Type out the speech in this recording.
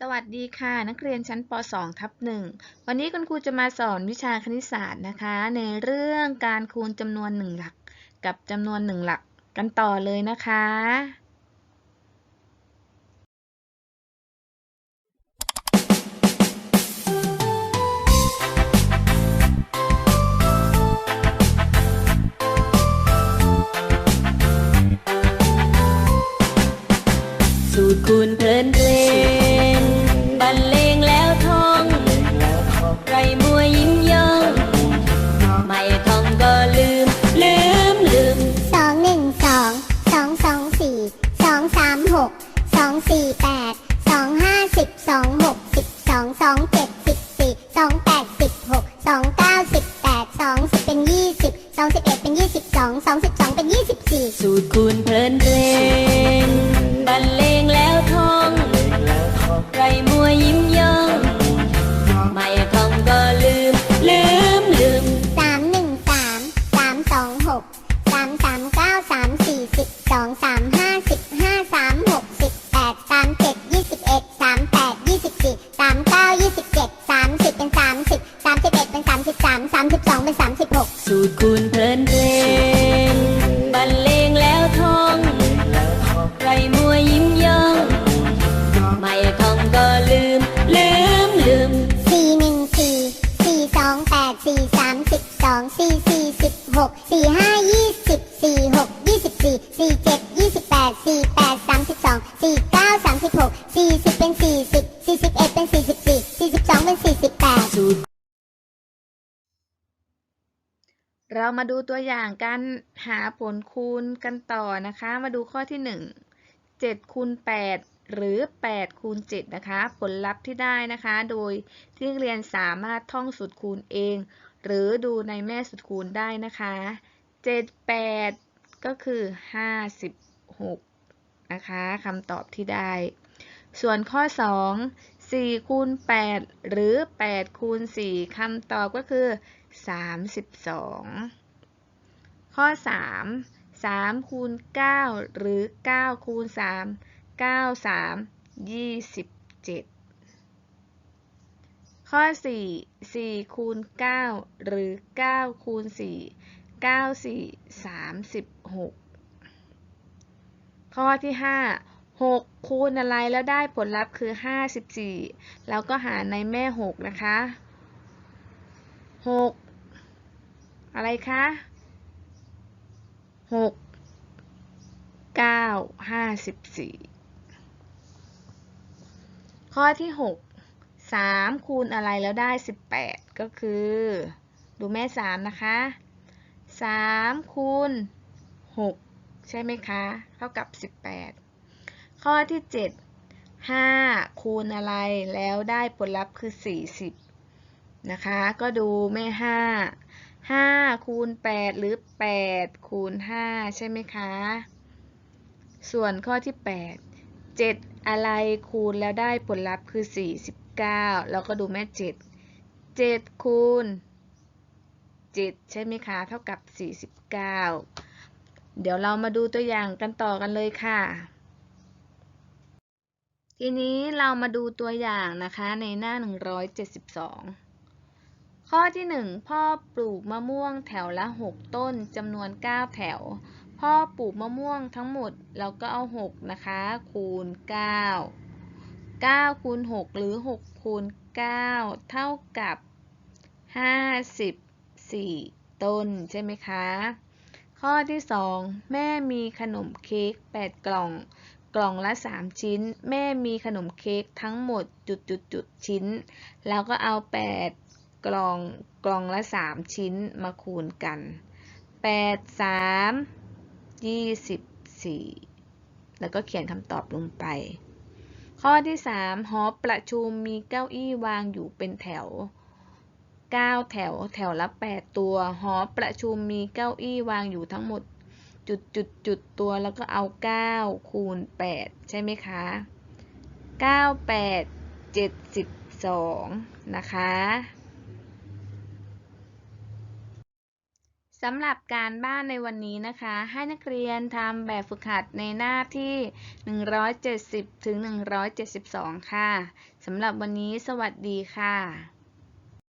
สวัสดีค่ะ นักเรียนชั้นป .2 ทับ1วันนี้คุณครูจะมาสอนวิชาคณิตศาสตร์นะคะ ในเรื่องการคูณจำนวนหนึ่งหลัก กับจำนวนหนึ่งหลักกันต่อเลยนะคะ หกสองสี่แปดสองห้าสิบสองหกสิบสองสองเจ็ดสิบสี่สองแปดสิบหกสองเก้าสิบแปดสองสิบเป็นยี่สิบสองสิบเอ็ดเป็นยี่สิบสองสองสิบสองเป็นยี่สิบสี่สูตรคูณเพลินเพลง สิ เรามาดูตัวอย่างการหาผลคูณกันต่อนะคะ มาดูข้อที่ 1 7คูณ8หรือ8คูณ7นะคะ ผลลัพธ์ที่ได้นะคะ โดยที่เรียนสามารถท่องสูตรคูณเอง หรือดูในแม่สูตรคูณได้นะคะ 7 8 ก็คือ 56 นะคะคำตอบที่ได้ ส่วนข้อ 2 4คูณ8หรือ 8 คูณ 4คำตอบก็คือ 32 ข้อ 3 3คูณ9หรือ 9 คูณ 3 9 3 27 ข้อ 4 4คูณ9หรือ 9 คูณ 4 9 4 36 ข้อที่ 5 6 คูณอะไรแล้วได้ผลลัพธ์คือ 54 แล้วก็หารในแม่ 6 นะคะ 6 อะไรคะ 6 9 54 ข้อที่ 6 3 คูณอะไรแล้วได้ 18 ก็คือ ดูแม่ 3 นะคะ 3 คูณ 6 ใช่ไหมคะ เท่ากับ 18 ข้อที่ 7 5 คูณอะไรแล้วได้ผลลัพธ์คือ 40 นะคะ ก็ดูแม่ 5 5 คูณ 8 หรือ 8 คูณ 5 ใช่ไหมคะ ส่วนข้อที่ 8 7 อะไรคูณแล้วได้ผลลัพธ์คือ 49 แล้วก็ดูแม่ 7 7 คูณ 7 ใช่ไหมคะ เท่ากับ 49 เดี๋ยวเรามาดูตัวอย่างกันต่อกันเลยค่ะ ทีนี้เรามาดูตัวอย่างนะคะในหน้า 172 ข้อที่ 1 พ่อปลูกมะม่วงแถวละ 6 ต้นจำนวน 9 แถว พ่อปลูกมะม่วงทั้งหมดเราก็เอา 6 นะคะ คูณ 9 9 คูณ 6 หรือ 6 คูณ 9 เท่ากับ 54 ต้นใช่ไหมคะ ข้อที่ 2 แม่มีขนมเค้ก 8 กล่อง กล่องละ 3 ชิ้น แม่มีขนมเค้กทั้งหมดจุดจุดจุดชิ้น แล้วก็เอา 8 กล่องกล่องละ 3 ชิ้นมาคูณกัน 8 3 24 แล้วก็เขียนคำตอบลงไป ข้อที่ 3 หอประชุมมีเก้าอี้วางอยู่เป็นแถว 9 แถวแถวละ 8 ตัว หอประชุมมีเก้าอี้วางอยู่ทั้งหมด จุดจุดจุดตัวแล้วก็เอา 9 คูณ 8 ใช่ไหมคะ 9 8 72 นะคะสำหรับการบ้านในวันนี้นะคะ ให้นักเรียนทำแบบฝึกหัดในหน้าที่ 170 ถึง 172 ค่ะสำหรับวันนี้สวัสดีค่ะ